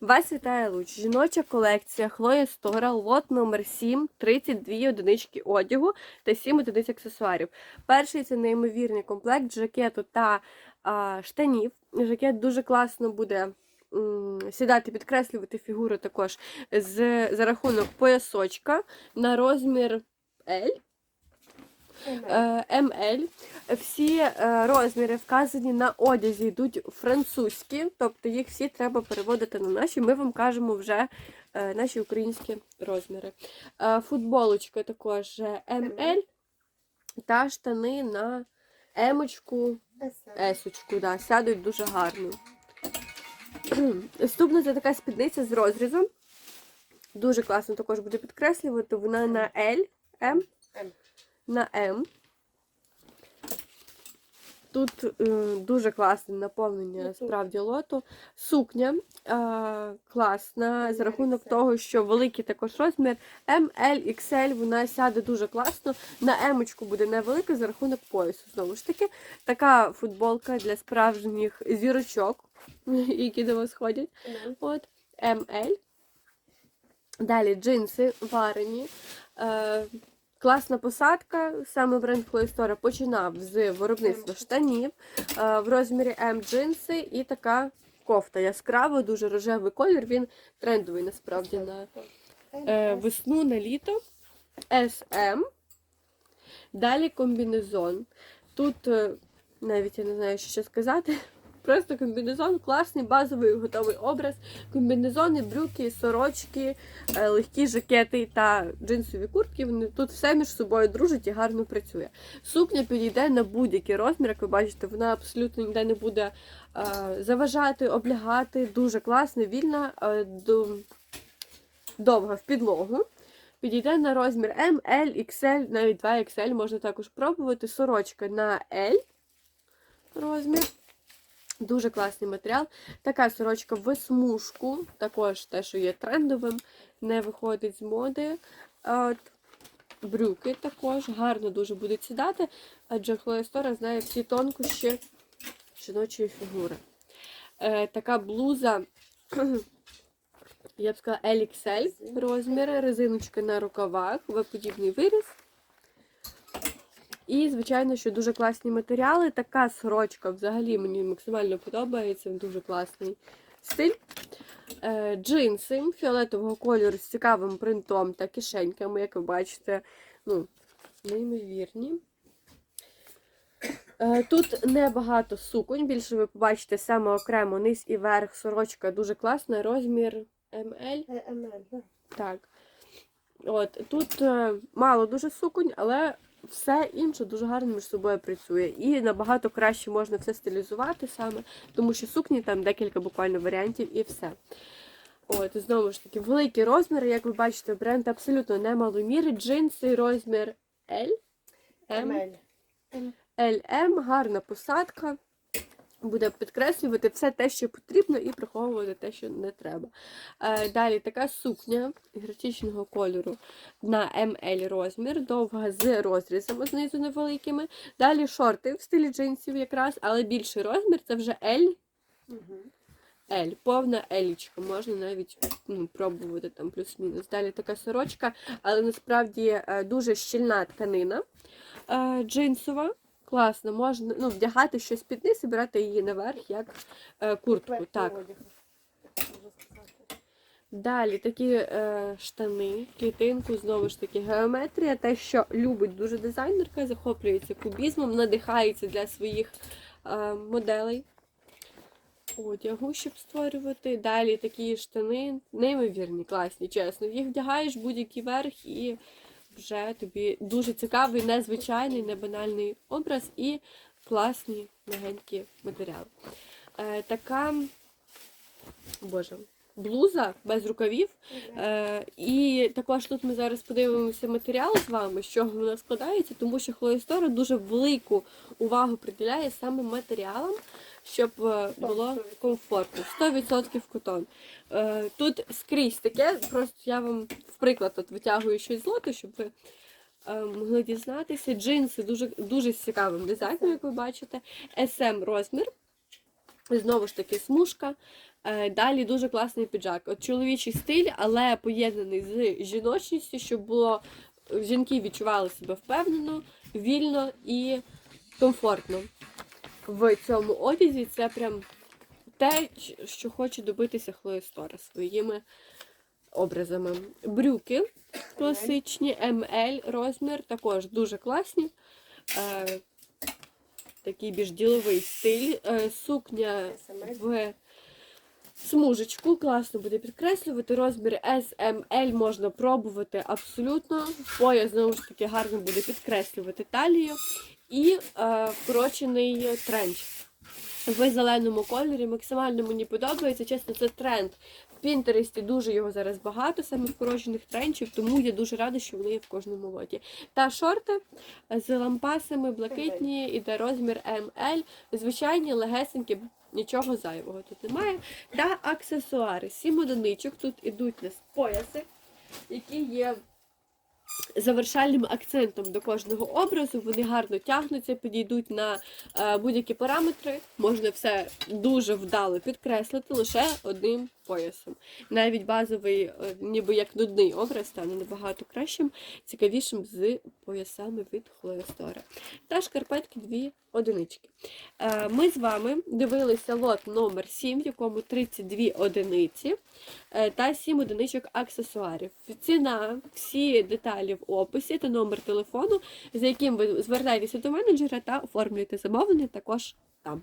Вас вітає Луч. Жіноча колекція Хлоя Стора, лот номер 7, 32 одинички одягу та 7 одиниць аксесуарів. Перший це неймовірний комплект жакету та а, штанів. Жакет дуже класно буде сідати, підкреслювати фігуру також з, за рахунок поясочка на розмір L. Е, МЛ. Всі е, розміри вказані на одязі йдуть французькі, тобто їх всі треба переводити на наші. Ми вам кажемо вже е, наші українські розміри. Футболочка також МЛ та штани на емочку, есочку. Да, сядуть дуже гарно. Наступна це така спідниця з розрізом. Дуже класно також буде підкреслювати. Вона на L, М. на М. Тут е, дуже класне наповнення справді лоту. Сукня е, класна за рахунок того, що великий також розмір М, L, XL, вона сяде дуже класно. На емочку буде невелика за рахунок поясу. Знову ж таки, така футболка для справжніх зірочок, які до вас ходять. От ML. Далі джинси варені. Е, класна посадка. Саме бренд Хлоїстора починав з виробництва штанів е, в розмірі М джинси і така кофта яскрава, дуже рожевий колір. Він трендовий насправді на е, весну, на літо. SM. Далі комбінезон. Тут е, навіть я не знаю, що ще сказати. Просто комбінезон класний, базовий готовий образ. Комбінезони, брюки, сорочки, е, легкі жакети та джинсові куртки. Вони тут все між собою дружить і гарно працює. Сукня підійде на будь-який розмір, як ви бачите, вона абсолютно ніде не буде е, заважати, облягати. Дуже класна, вільна, е, до- довга в підлогу. Підійде на розмір M, L, XL, навіть 2XL можна також пробувати. Сорочка на L розмір. Дуже класний матеріал. Така сорочка в смужку, також те, що є трендовим, не виходить з моди. От. Брюки також гарно дуже будуть сідати, адже Хлоя Стора знає всі тонкощі жіночої фігури. Е, така блуза, я б сказала, LXL розміри, резиночки на рукавах, V-подібний виріз. І, звичайно, що дуже класні матеріали. Така сорочка взагалі мені максимально подобається, дуже класний стиль. Е, джинси фіолетового кольору з цікавим принтом та кишеньками, як ви бачите, ну, неймовірні. Е, Тут небагато суконь, більше ви побачите саме окремо низ і верх. Сорочка дуже класна, розмір ML. Так. От, тут е, мало дуже суконь, але все інше дуже гарно між собою працює. І набагато краще можна все стилізувати саме, тому що сукні там декілька буквально варіантів і все. От, знову ж таки, великі розміри, як ви бачите, бренд абсолютно не маломіри. Джинси розмір L, M, LM, гарна посадка. Буде підкреслювати все те, що потрібно, і приховувати те, що не треба. Е, далі така сукня графічного кольору на ML розмір, довга з розрізами знизу невеликими. Далі шорти в стилі джинсів якраз, але більший розмір це вже L, L, повна елічка. Можна навіть ну, пробувати там плюс-мінус. Далі така сорочка, але насправді е, дуже щільна тканина е, джинсова. Класно, можна ну, вдягати щось під низ і брати її наверх, як е, куртку. Так. Далі такі е, штани, клітинку, знову ж таки, геометрія. Те, що любить дуже дизайнерка, захоплюється кубізмом, надихається для своїх е, моделей одягу, щоб створювати. Далі такі штани, неймовірні, класні, чесно. Їх вдягаєш будь-який верх і вже тобі дуже цікавий, незвичайний, небанальний образ і класні легенькі матеріали. Е, така, боже, блуза без рукавів. Е, і також тут ми зараз подивимося матеріал з вами, з чого вона складається, тому що Хлоїстора дуже велику увагу приділяє саме матеріалам, щоб е, було комфортно. 100% котон. Е, тут скрізь таке, просто я вам, в приклад, от витягую щось з щоб ви е, могли дізнатися. Джинси дуже, дуже з цікавим дизайном, як ви бачите. SM розмір. Знову ж таки, смужка. Е, Далі дуже класний піджак. От чоловічий стиль, але поєднаний з жіночністю, щоб було жінки відчували себе впевнено, вільно і комфортно в цьому одязі. Це прям те, що хоче добитися Хлоя Стора своїми образами. Брюки класичні, ML розмір, також дуже класні. Такий більш діловий стиль. Е, сукня в смужечку, класно буде підкреслювати. Розмір SML можна пробувати абсолютно. Пояс, знову ж таки, гарно буде підкреслювати талію. І е, вкорочений тренч в зеленому кольорі. Максимально мені подобається. Чесно, це тренд. В Пінтересті дуже його зараз багато, саме вкорочених тренчів, тому я дуже рада, що вони є в кожному лоті. Та шорти з лампасами блакитні, іде розмір ML, звичайні, легесенькі, нічого зайвого тут немає. Та аксесуари. Сім одиничок. Тут ідуть у нас пояси, які є завершальним акцентом до кожного образу. Вони гарно тягнуться, підійдуть на е, будь-які параметри. Можна все дуже вдало підкреслити лише одним поясом. Навіть базовий, е, ніби як нудний образ, стане набагато кращим, цікавішим з поясами від Хлоєстора. Та шкарпетки дві одинички. Е, Ми з вами дивилися лот номер 7, в якому 32 одиниці е, та 7 одиничок аксесуарів. Ціна, всі деталі в описі та номер телефону, за яким ви звертаєтеся до менеджера та оформлюєте замовлення також там.